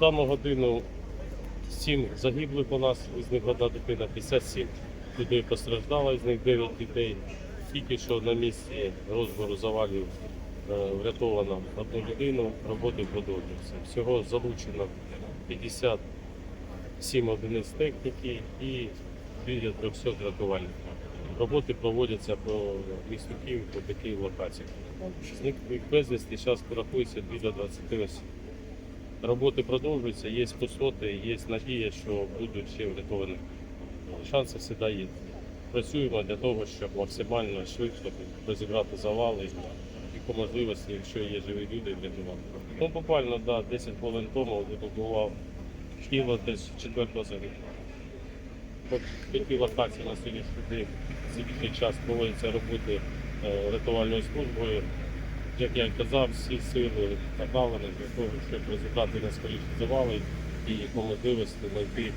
Дану годину 7 загиблих у нас, із них одна дитина, 57 людей постраждало, з них 9 дітей. Тільки що на місці розбору завалів е, врятовано одну людину, роботи продовжуються. Всього залучено 57 одиниць техніки і біля 300 рятувальників. Роботи проводяться по місту Київ по такій локації. Зниклих безвісті зараз порахується біля 20 осіб. Роботи продовжуються, є посоти, є надія, що будуть ще врятовані. Шанси завжди є. Працюємо для того, щоб максимально швидко розібрати завали і по можливості, якщо є живі люди, врятувати. Ну, буквально да, 10 хвилин тому побував Києва десь 4 загиблого. По п'яти локацій на сьогоднішній день за час проводяться роботи е, рятувальною службою. Як я казав, всі сили направлені для того, щоб результати не завали і по можливості знайти.